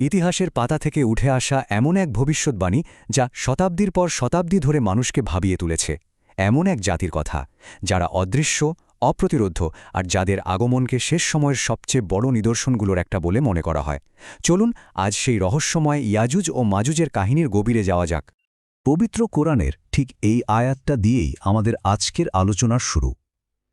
ইতিহাসের পাতা থেকে উঠে আসা এমন এক ভবিষ্যৎবাণী যা শতাব্দীর পর শতাব্দী ধরে মানুষকে ভাবিয়ে তুলেছে। এমন এক জাতির কথা, যারা অদৃশ্য, অপ্রতিরোধ্য আর যাদের আগমনকে শেষ সময়ের সবচেয়ে বড় নিদর্শনগুলোর একটা বলে মনে করা হয়। চলুন, আজ সেই রহস্যময় ইয়াজুজ ও মাজুজের কাহিনীর গভীরে যাওয়া যাক। পবিত্র কোরআনের ঠিক এই আয়াতটা দিয়েই আমাদের আজকের আলোচনার শুরু।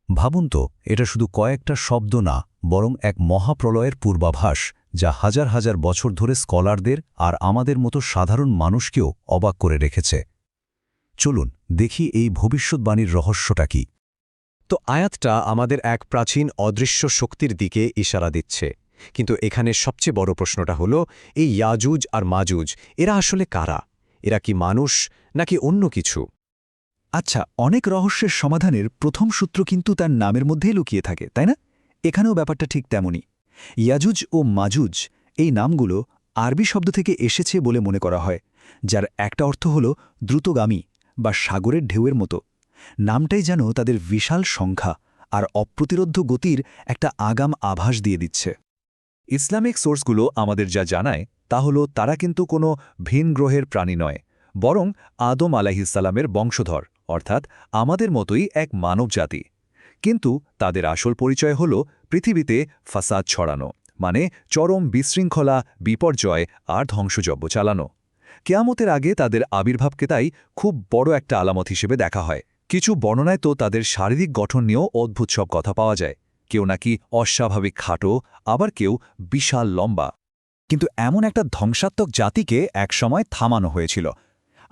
ভাবুন তো, এটা শুধু কয়েকটা শব্দ না, বরং এক মহাপ্রলয়ের পূর্বাভাস। যা হাজার হাজার বছর ধরে স্কলারদের আর আমাদের মতো সাধারণ মানুষকেও অবাক করে রেখেছে। চলুন দেখি এই ভবিষ্যৎবাণীর রহস্যটা কি। তো আয়াতটা আমাদের এক প্রাচীন অদৃশ্য শক্তির দিকে ইশারা দিচ্ছে। কিন্তু এখানে সবচেয়ে বড় প্রশ্নটা হলো, এই ইয়াজুজ আর মাজুজ, এরা আসলে কারা? এরা কি মানুষ নাকি অন্য কিছু? আচ্ছা অনেক রহস্যের সমাধানের প্রথম সূত্র কিন্তু তার নামের মধ্যেই লুকিয়ে থাকে, তাই না? এখানেও ব্যাপারটা ঠিক তেমনই। ইয়াজুজ ও মাজুজ এই নামগুলো আরবি শব্দ থেকে এসেছে বলে মনে করা হয়, যার একটা অর্থ হল দ্রুতগামী বা সাগরের ঢেউয়ের মতো। নামটাই যেন তাদের বিশাল সংখ্যা আর অপ্রতিরোধ্য গতির একটা আগাম আভাস দিয়ে দিচ্ছে। ইসলামিক সোর্সগুলো আমাদের যা জানায়, তা হল তারা কিন্তু কোনো ভিন গ্রহের প্রাণী নয়, বরং আদম আলাহিসাল্লামের বংশধর, অর্থাৎ আমাদের মতোই এক মানব জাতি কিন্তু তাদের আসল পরিচয় হল পৃথিবীতে ফাসাদ ছড়ানো মানে চরম বিশৃঙ্খলা, বিপর্যয় আর ধ্বংসযজ্ঞ চালানো। কেয়ামতের আগে তাদের আবির্ভাবকে তাই খুব বড় একটা আলামত হিসেবে দেখা হয়। কিছু বর্ণনায় তো তাদের শারীরিক গঠন নিয়েও অদ্ভুত সব কথা পাওয়া যায়। কেউ নাকি অস্বাভাবিক খাটো, আবার কেউ বিশাল লম্বা। কিন্তু এমন একটা ধ্বংসাত্মক জাতিকে একসময় থামানো হয়েছিল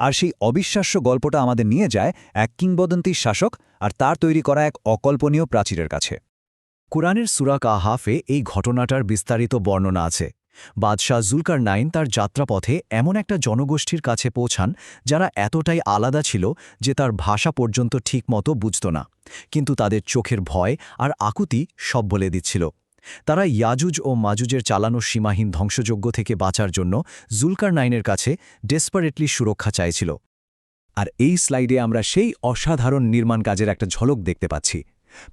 আর সেই অবিশ্বাস্য গল্পটা আমাদের নিয়ে যায় এক কিংবদন্তির শাসক আর তার তৈরি করা এক অকল্পনীয় প্রাচীরের কাছে। কোরআনের সুরাক আহাফে এই ঘটনাটার বিস্তারিত বর্ণনা আছে। বাদশাহ জুলকার নাইন তার যাত্রাপথে এমন একটা জনগোষ্ঠীর কাছে পৌঁছান যারা এতটাই আলাদা ছিল যে তার ভাষা পর্যন্ত ঠিকমতো বুঝত না। কিন্তু তাদের চোখের ভয় আর আকুতি সব বলে দিচ্ছিল। তারা ইয়াজুজ ও মাজুজের চালানো সীমাহীন ধ্বংসযোগ্য থেকে বাঁচার জন্য জুলকার নাইনের কাছে ডেসপারেটলি সুরক্ষা চাইছিল। আর এই স্লাইডে আমরা সেই অসাধারণ নির্মাণ কাজের একটা ঝলক দেখতে পাচ্ছি।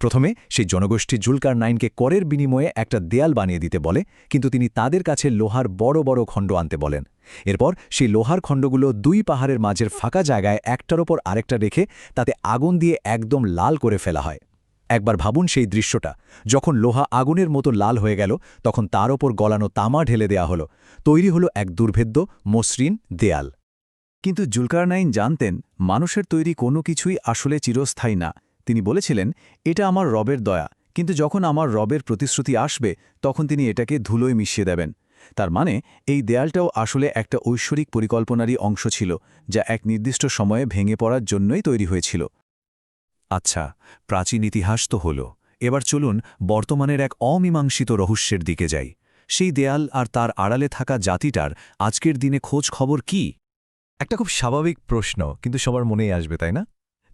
প্রথমে সেই জনগোষ্ঠী জুলকার নাইনকে করের বিনিময়ে একটা দেয়াল বানিয়ে দিতে বলে, কিন্তু তিনি তাদের কাছে লোহার বড় বড় খণ্ড আনতে বলেন। এরপর সেই লোহার খণ্ডগুলো দুই পাহাড়ের মাঝের ফাঁকা জায়গায় একটার ওপর আরেকটা রেখে তাতে আগুন দিয়ে একদম লাল করে ফেলা হয়। একবার ভাবুন সেই দৃশ্যটা। যখন লোহা আগুনের মতো লাল হয়ে গেল, তখন তার ওপর গলানো তামা ঢেলে দেয়া হলো। তৈরি হলো এক দুর্ভেদ্য, মসৃণ দেয়াল। কিন্তু জুলকারনাইন জানতেন, মানুষের তৈরি কোনো কিছুই আসলে চিরস্থায়ী না। তিনি বলেছিলেন, এটা আমার রবের দয়া। কিন্তু যখন আমার রবের প্রতিশ্রুতি আসবে, তখন তিনি এটাকে ধুলোয় মিশিয়ে দেবেন। তার মানে এই দেয়ালটাও আসলে একটা ঐশ্বরিক পরিকল্পনারই অংশ ছিল, যা এক নির্দিষ্ট সময়ে ভেঙে পড়ার জন্যই তৈরি হয়েছিল। আচ্ছা প্রাচীন ইতিহাস তো হল। এবার চলুন বর্তমানের এক অমীমাংসিত রহস্যের দিকে যাই। সেই দেয়াল আর তার আড়ালে থাকা জাতিটার আজকের দিনে খোঁজ খবর কি? একটা খুব স্বাভাবিক প্রশ্ন, কিন্তু সবার মনেই আসবে, তাই না?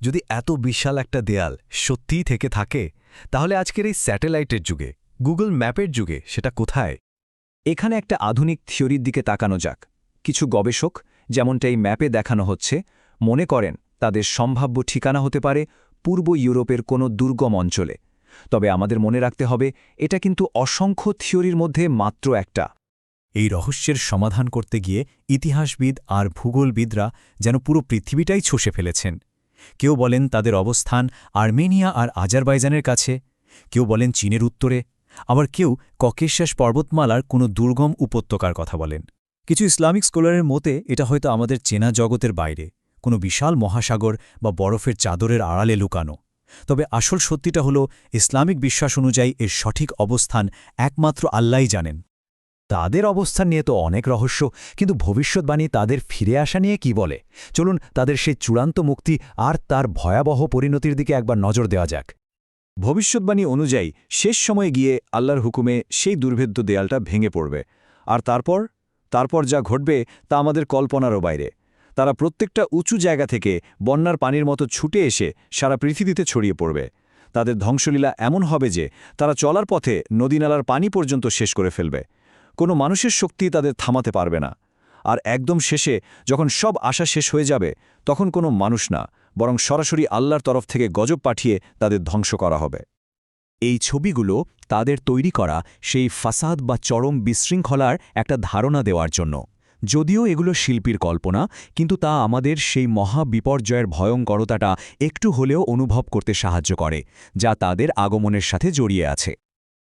যদি এত বিশাল একটা দেয়াল সত্যিই থেকে থাকে, তাহলে আজকের এই স্যাটেলাইটের যুগে, গুগল ম্যাপের যুগে, সেটা কোথায়? এখানে একটা আধুনিক থিওরির দিকে তাকানো যাক। কিছু গবেষক যেমনটা এই ম্যাপে দেখানো হচ্ছে, মনে করেন তাদের সম্ভাব্য ঠিকানা হতে পারে পূর্ব ইউরোপের কোনো দুর্গম অঞ্চলে। তবে আমাদের মনে রাখতে হবে, এটা কিন্তু অসংখ্য থিওরির মধ্যে মাত্র একটা। এই রহস্যের সমাধান করতে গিয়ে ইতিহাসবিদ আর ভূগোলবিদরা যেন পুরো পৃথিবীটাই ছষে ফেলেছেন। কেউ বলেন তাদের অবস্থান আর্মেনিয়া আর আজারবাইজানের কাছে, কেউ বলেন চীনের উত্তরে, আবার কেউ ককেশাস পর্বতমালার কোনো দুর্গম উপত্যকার কথা বলেন। কিছু ইসলামিক স্কলারের মতে, এটা হয়তো আমাদের চেনা জগতের বাইরে। কোনো বিশাল মহাসাগর বা বরফের চাদরের আড়ালে লুকানো। তবে আসল সত্যিটা হল, ইসলামিক বিশ্বাস অনুযায়ী এর সঠিক অবস্থান একমাত্র আল্লাহই জানেন। তাদের অবস্থান নিয়ে তো অনেক রহস্য, কিন্তু ভবিষ্যৎবাণী তাদের ফিরে আসা নিয়ে কি বলে? চলুন তাদের সেই চূড়ান্ত মুক্তি আর তার ভয়াবহ পরিণতির দিকে একবার নজর দেওয়া যাক। ভবিষ্যৎবাণী অনুযায়ী, শেষ সময়ে গিয়ে আল্লাহর হুকুমে সেই দুর্ভেদ্য দেয়ালটা ভেঙে পড়বে। আর তারপর? তারপর যা ঘটবে তা আমাদের কল্পনারও বাইরে। তারা প্রত্যেকটা উঁচু জায়গা থেকে বন্যার পানির মতো ছুটে এসে সারা পৃথিবীতে ছড়িয়ে পড়বে। তাদের ধ্বংসলীলা এমন হবে যে তারা চলার পথে নদীনালার পানি পর্যন্ত শেষ করে ফেলবে। কোনো মানুষের শক্তি তাদের থামাতে পারবে না। আর একদম শেষে যখন সব আশা শেষ হয়ে যাবে, তখন কোনো মানুষ না, বরং সরাসরি আল্লাহর তরফ থেকে গজব পাঠিয়ে তাদের ধ্বংস করা হবে। এই ছবিগুলো তাদের তৈরি করা সেই ফাসাদ বা চরম বিশৃঙ্খলার একটা ধারণা দেওয়ার জন্য। যদিও এগুলো শিল্পীর কল্পনা, কিন্তু তা আমাদের সেই মহা বিপর্যয়ের ভয়ঙ্করতাটা একটু হলেও অনুভব করতে সাহায্য করে, যা তাদের আগমনের সাথে জড়িয়ে আছে।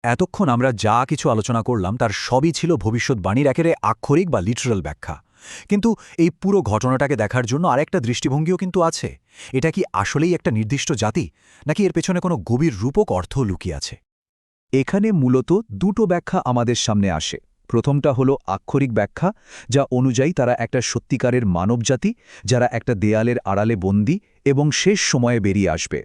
এতক্ষণ আমরা যা কিছু আলোচনা করলাম তার সবই ছিল ভবিষ্যৎবাণীর একেরে আক্ষরিক বা লিটারাল ব্যাখ্যা। কিন্তু এই পুরো ঘটনাটাকে দেখার জন্য আরেকটা দৃষ্টিভঙ্গিও কিন্তু আছে। এটা কি আসলেই একটা নির্দিষ্ট জাতি, নাকি এর পেছনে কোনো গভীর রূপক অর্থ লুকিয়ে আছে? এখানে মূলত দুটো ব্যাখ্যা আমাদের সামনে আসে। প্রথমটা হলো আক্ষরিক ব্যাখ্যা, যা অনুযায়ী তারা একটা সত্যিকারের মানবজাতি, যারা একটা দেয়ালের আড়ালে বন্দী এবং শেষ সময়ে বেরিয়ে আসবে।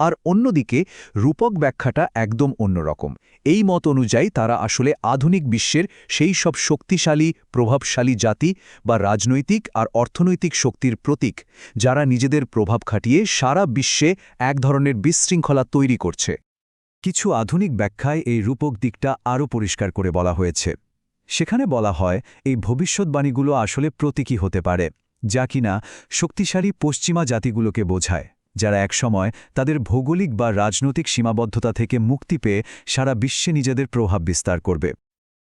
আর অন্যদিকে, রূপক ব্যাখ্যাটা একদম অন্যরকম এই মত অনুযায়ী তারা আসলে আধুনিক বিশ্বের সেই সব শক্তিশালী, প্রভাবশালী জাতি বা রাজনৈতিক আর অর্থনৈতিক শক্তির প্রতীক, যারা নিজেদের প্রভাব খাটিয়ে সারা বিশ্বে এক ধরনের বিশৃঙ্খলা তৈরি করছে। কিছু আধুনিক ব্যাখ্যায় এই রূপক দিকটা আরও পরিষ্কার করে বলা হয়েছে। সেখানে বলা হয়, এই ভবিষ্যৎবাণীগুলো আসলে প্রতীকী হতে পারে, যা কিনা শক্তিশালী পশ্চিমা জাতিগুলোকে বোঝায়, যারা একসময় তাদের ভৌগোলিক বা রাজনৈতিক সীমাবদ্ধতা থেকে মুক্তি পেয়ে সারা বিশ্বে নিজেদের প্রভাব বিস্তার করবে।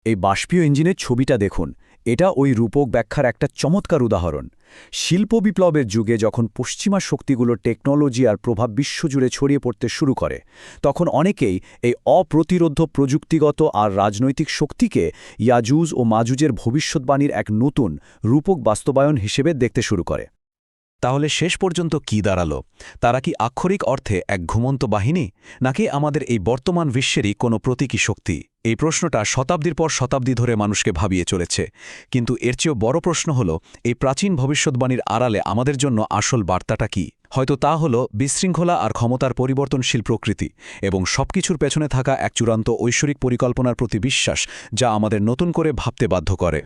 এই বাষ্পীয় ইঞ্জিনের ছবিটা দেখুন। এটা ওই রূপক ব্যাখ্যার একটা চমৎকার উদাহরণ। শিল্প বিপ্লবের যুগে যখন পশ্চিমা শক্তিগুলো টেকনোলজি আর প্রভাব বিশ্বজুড়ে ছড়িয়ে পড়তে শুরু করে, তখন অনেকেই এই অপ্রতিরোধ প্রযুক্তিগত আর রাজনৈতিক শক্তিকে ইয়াজুজ ও মাজুজের ভবিষ্যৎবাণীর এক নতুন রূপক বাস্তবায়ন হিসেবে দেখতে শুরু করে। তাহলে শেষ পর্যন্ত কি দাঁড়াল? তারা কি আক্ষরিক অর্থে এক ঘুমন্ত বাহিনী? নাকি আমাদের এই বর্তমান বিশ্বেরই কোনো প্রতীকী শক্তি? এই প্রশ্নটা শতাব্দীর পর শতাব্দী ধরে মানুষকে ভাবিয়ে চলেছে। কিন্তু এর চেয়েও বড় প্রশ্ন হল, এই প্রাচীন ভবিষ্যৎবাণীর আড়ালে আমাদের জন্য আসল বার্তাটা কি? হয়তো তা হল বিশৃঙ্খলা আর ক্ষমতার পরিবর্তনশীল প্রকৃতি এবং সবকিছুর পেছনে থাকা এক চূড়ান্ত ঐশ্বরিক পরিকল্পনার প্রতি বিশ্বাস যা আমাদের নতুন করে ভাবতে বাধ্য করে।